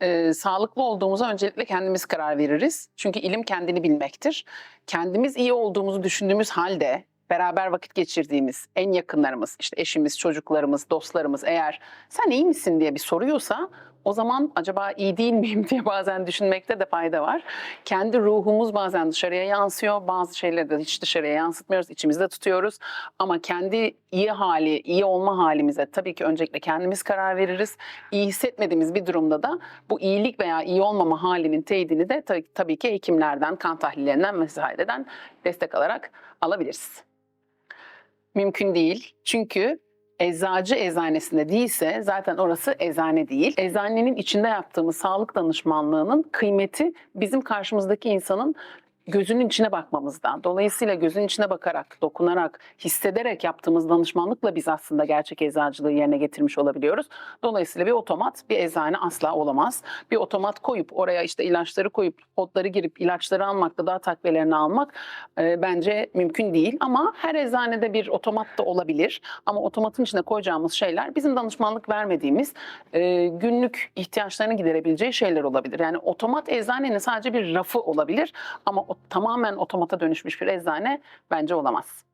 e, sağlıklı olduğumuza öncelikle kendimiz karar veririz. Çünkü ilim kendini bilmektir. Kendimiz iyi olduğumuzu düşündüğümüz halde beraber vakit geçirdiğimiz en yakınlarımız, işte eşimiz, çocuklarımız, dostlarımız eğer sen iyi misin diye bir soruyorsa o zaman acaba iyi değil miyim diye bazen düşünmekte de fayda var. Kendi ruhumuz bazen dışarıya yansıyor. Bazı şeyleri de hiç dışarıya yansıtmıyoruz, içimizde tutuyoruz. Ama kendi iyi hali, iyi olma halimize tabii ki öncelikle kendimiz karar veririz. İyi hissetmediğimiz bir durumda da bu iyilik veya iyi olmama halinin teyidini de ta- tabii ki hekimlerden, kan tahlillerinden vesaireden destek alarak alabiliriz. Mümkün değil. Çünkü eczacı eczanesinde değilse zaten orası eczane değil. Eczanenin içinde yaptığımız sağlık danışmanlığının kıymeti bizim karşımızdaki insanın gözünün içine bakmamızdan. Dolayısıyla gözün içine bakarak, dokunarak, hissederek yaptığımız danışmanlıkla biz aslında gerçek eczacılığı yerine getirmiş olabiliyoruz. Dolayısıyla bir otomat bir eczane asla olamaz. Bir otomat koyup oraya işte ilaçları koyup kodları girip ilaçları almak, gıda takviyelerini almak e, bence mümkün değil. Ama her eczanede bir otomat da olabilir. Ama otomatın içine koyacağımız şeyler bizim danışmanlık vermediğimiz e, günlük ihtiyaçlarını giderebileceği şeyler olabilir. Yani otomat eczanenin sadece bir rafı olabilir ama tamamen otomata dönüşmüş bir eczane bence olamaz.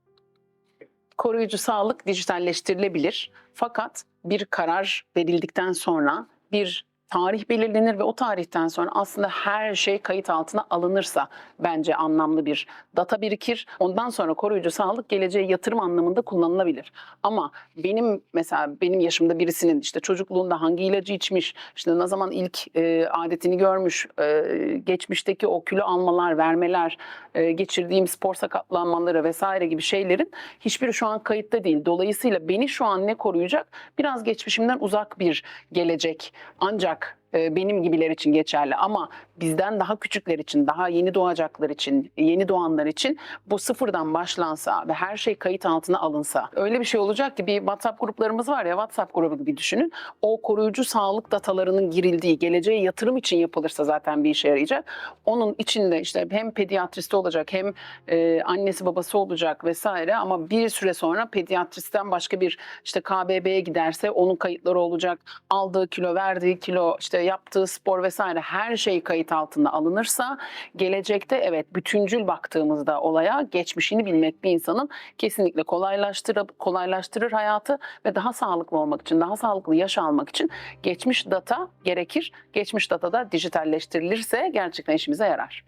Koruyucu sağlık dijitalleştirilebilir. Fakat bir karar verildikten sonra bir tarih belirlenir ve o tarihten sonra aslında her şey kayıt altına alınırsa bence anlamlı bir data birikir. Ondan sonra koruyucu sağlık geleceğe yatırım anlamında kullanılabilir. Ama benim mesela benim yaşımda birisinin işte çocukluğunda hangi ilacı içmiş, işte ne zaman ilk e, adetini görmüş, e, geçmişteki o kilo almalar, vermeler, e, geçirdiğim spor sakatlanmaları vesaire gibi şeylerin hiçbiri şu an kayıtta değil. Dolayısıyla beni şu an ne koruyacak? Biraz geçmişimden uzak bir gelecek. Ancak e, benim gibiler için geçerli ama bizden daha küçükler için, daha yeni doğacaklar için, yeni doğanlar için bu sıfırdan başlansa ve her şey kayıt altına alınsa öyle bir şey olacak ki bir WhatsApp gruplarımız var ya WhatsApp grubu gibi düşünün. O koruyucu sağlık datalarının girildiği, geleceğe yatırım için yapılırsa zaten bir işe yarayacak. Onun içinde işte hem pediatristi olacak hem e, annesi babası olacak vesaire ama bir süre sonra pediatristten başka bir işte KBB'ye giderse onun kayıtları olacak. Aldığı kilo, verdiği kilo, işte yaptığı spor vesaire her şey kayıt altına alınırsa gelecekte evet bütüncül baktığımızda olaya geçmişini bilmek bir insanın kesinlikle kolaylaştırır, kolaylaştırır hayatı ve daha sağlıklı olmak için, daha sağlıklı yaş almak için geçmiş data gerekir. Geçmiş data da dijitalleştirilirse gerçekten işimize yarar.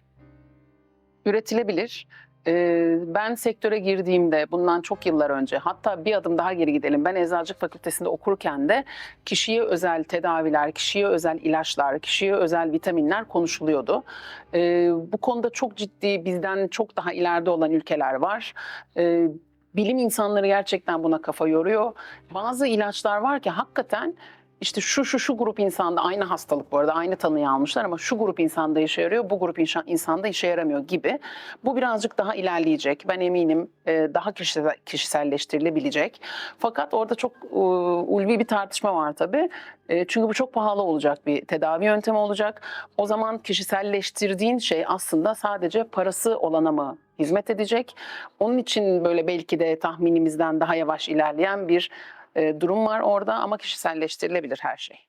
Üretilebilir. Ee, Ben sektöre girdiğimde bundan çok yıllar önce hatta bir adım daha geri gidelim. Ben Eczacılık Fakültesinde okurken de kişiye özel tedaviler, kişiye özel ilaçlar, kişiye özel vitaminler konuşuluyordu. Ee, Bu konuda çok ciddi bizden çok daha ileride olan ülkeler var. Ee, Bilim insanları gerçekten buna kafa yoruyor. Bazı ilaçlar var ki hakikaten işte şu şu şu grup insanda aynı hastalık bu arada aynı tanıyı almışlar ama şu grup insanda işe yarıyor, bu grup insanda işe yaramıyor gibi. Bu birazcık daha ilerleyecek. Ben eminim e, daha kişisel, kişiselleştirilebilecek. Fakat orada çok e, ulvi bir tartışma var tabii. E, çünkü bu çok pahalı olacak bir tedavi yöntemi olacak. O zaman kişiselleştirdiğin şey aslında sadece parası olana mı hizmet edecek? Onun için böyle belki de tahminimizden daha yavaş ilerleyen bir durum var orada ama kişiselleştirilebilir her şey.